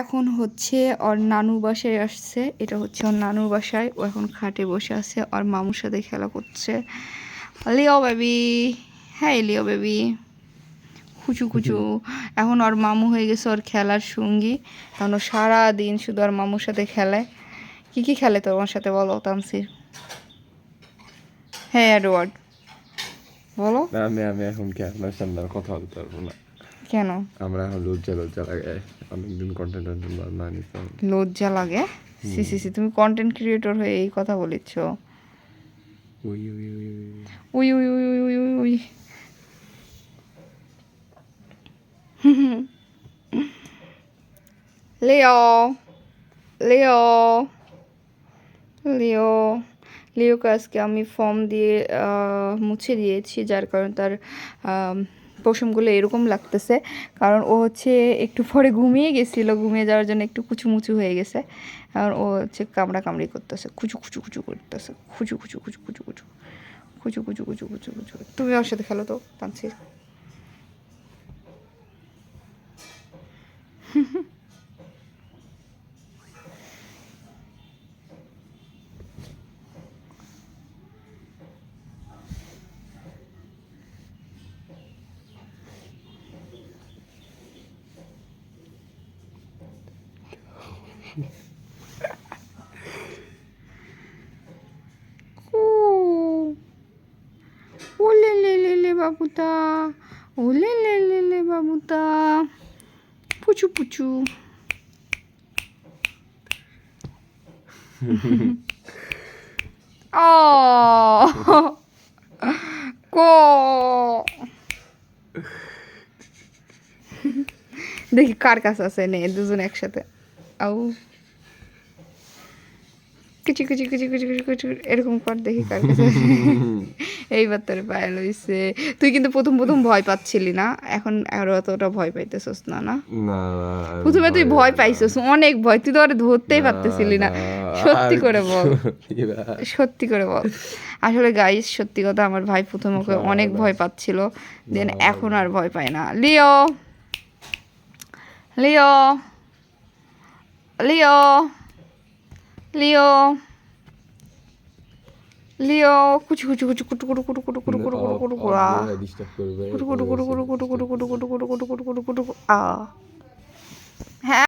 এখন হচ্ছে ওর নানুর বাসায় আসছে। এটা হচ্ছে ওর নানুর বাসায়। ও এখন খাটে বসে আছে। ওর মামুর সাথে খেলা করছে। Leo baby. হ্যাঁ লিও বেবি। কুচু কুচু এখন ওর মামু হয়ে গেছে ওর খেলার সঙ্গী। কারণ ও সারাদিন শুধু ওর মামুর সাথে খেলে। কি কি খেলে তোমার সাথে বলো তামসির হ্যাঁ অ্যাডওয়ার্ড বলো। আমি আমি এখন কি আপনার সামনে কথা বলতে পারব না। কেন? আমরা এখন লজ্জা লজ্জা লাগে। অনেকদিন কন্টেন্ট টন্টেন্ট না নিতাম। লজ্জা লাগে? সি সি সি তুমি কন্টেন্ট ক্রিয়েটর হয়ে এই কথা বলেছ। উই উই উই উই উই। উই উই উই উই উই লিও লিও লিও। লিওকে আজকে আমি ফর্ম দিয়ে মুছে দিয়েছি যার কারণে তার পশমগুলো এরকম লাগতেছে। কারণ ও হচ্ছে একটু পরে ঘুমিয়ে গেছিল, ঘুমিয়ে যাওয়ার জন্য একটু কুচুমুচু হয়ে গেছে। কারণ ও হচ্ছে কামড়া কামড়ি করতেছে, খুচু খুচু খুচু করতেছে, খুচু খুচু খুচু খুচু খুচু কুচু কুচু কুচু কুচু কুচু তুমি ওর সাথে খেলো তো, তানসির? ওলে লে লে লে বাবুটা ওলে লে লে লে বাবুটা পুচু পুচু ও কো দেখি কার কাছে আছে, নে, দুজন একসাথে। আউ। কিছু কিছু কিছু কিছু কিছু কিছু এরকম কর দেখি কার কাছে। এইবার তোর পায়ে লইছে। তুই কিন্তু প্রথম প্রথম ভয় পাচ্ছিলি না? এখন আর অতটা ভয় পাইতেছস না না? না প্রথমে তুই ভয় পাইছস অনেক ভয়। তুই তো আর ধরতেই পারতেছিলি না। সত্যি করে বল। সত্যি করে বল। আসলে গাইস সত্যি কথা আমার ভাই প্রথমে ওকে অনেক ভয় পাচ্ছিল। দেন এখন আর ভয় পায় না। Leo. Leo. Leo Leo Leo কুচু কুচু কুচু কুটু কুটু কুটু কুটু কুটু কুটু কুটু কুটু কুড়া কুটু কুটু কুটু কুটু কুটু কুটু কুটু কুটু কুটু কুটু কুটু কুটু কুটু আ হ্যাঁ